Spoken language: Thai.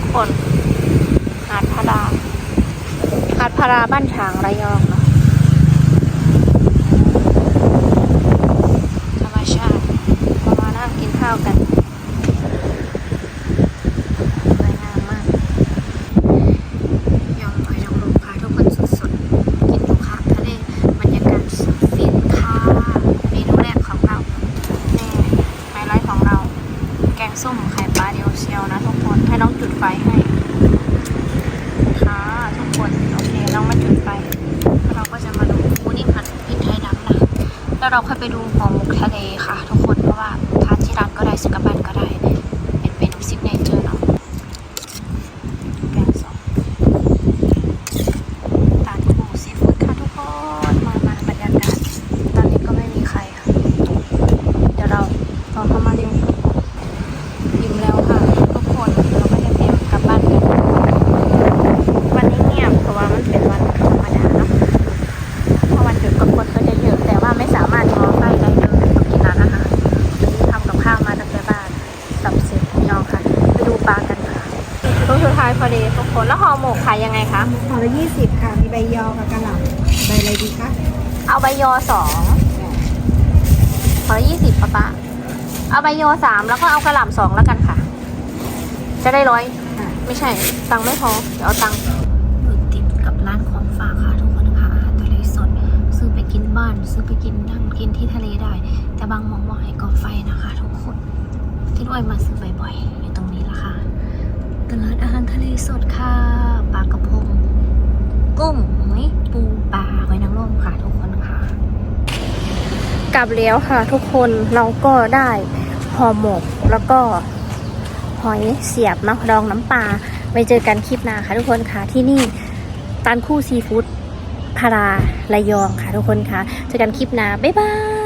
ทุกคน หาดพาราหาดพาราบ้านฉางระยองเนาะธรรมชาติเรามานั่งกินข้าวกันสวยงามมาก ยำหอยนางรมค่ะทุกคนสดๆ กินดูค่ะทะเลบรรยากาศสุดฟินค่ะเมนูแรกของเรานี่ไฮไลท์ของเรา แกงส้ม ไข่ปลาเดียวเชียวนะทุกคน ให้น้องจุดไฟให้ค่ะทุกคนโอเคน้องมาจุดไฟแล้วเราก็จะมาดูมูนิ่มผัดพริกไทยดำนะแล้วเราค่อยไปดูห่อหมกทะเลค่ะ ทุกคนเพราะว่าทานที่ร้านก็ได้สักลับบ้าก็ได้เป็นเมนูซิกเนเจอร์เนาะ แกงส้ม ตาทูซีฟู้ดค่ะทุกคนมามาบรรยากาศตอนนี้ก็ไม่มีใครค่ะ เดี๋ยวเราเราเข้ามาเร็วยิ้มแล้วค่ะ ทุกคนเราก็จะเตรียมกลับบ้านกันวันนี้เงียบเพราะว่ามันเป็นวันธรรมดาเนาะถ้าวันหยุดก็คนก็จะเยอะแต่ว่าไม่สามารถมองไปได้เลยต้องกินร้านอาหารวันนี้ทำกับข้าวมาตั้งแต่บ้านสับ เสร็จยองค่ะ ไปดูปลากันค่ะช่วงสุดท้ายพอดีทุกคนแล้วห่อหมกขายยังไงคะห่อละยี่สิบค่ะ มีใบยอกับกระหล่ำใบอะไรดีคะ เอาใบยอสองขอยี่สิบปะปะเอาใบยอสามแล้วก็เอากระหล่ำสองแล้วกันค่ะ จะได้ร้อยค่ะไม่ใช่ ตังค์ไม่พอ เดี๋ยวเอาตังค์อยู่ติดกับร้านของฝากค่ะทุกคนค่ะอาหารทะเลสด ซื้อไปกินบ้าน ซื้อไปกินนั่งกินที่ทะเลได้ แต่บางมองว่าให้ก่อไฟนะคะ ทุกคนที่ด้วยมาซื้อ บ่อยๆอยู่ตรงนี้ละค่ะตลาดอาหารทะเลสดค่ะปลากระพงกุ้งหอยปูปลาหอยนางรมค่ะทุกคนค่ะ กลับแล้วค่ะทุกคนเราก็ได้ห่อหมกแล้วก็หอยเสียบเนะดองน้ำปลาไปเจอกันคลิปหน้าค่ะทุกคนค่ะที่นี่ตันคู่ซีฟู้ดพาราระยองค่ะทุกคนค่ะ เจอกันคลิปหน้าบ๊ายบาย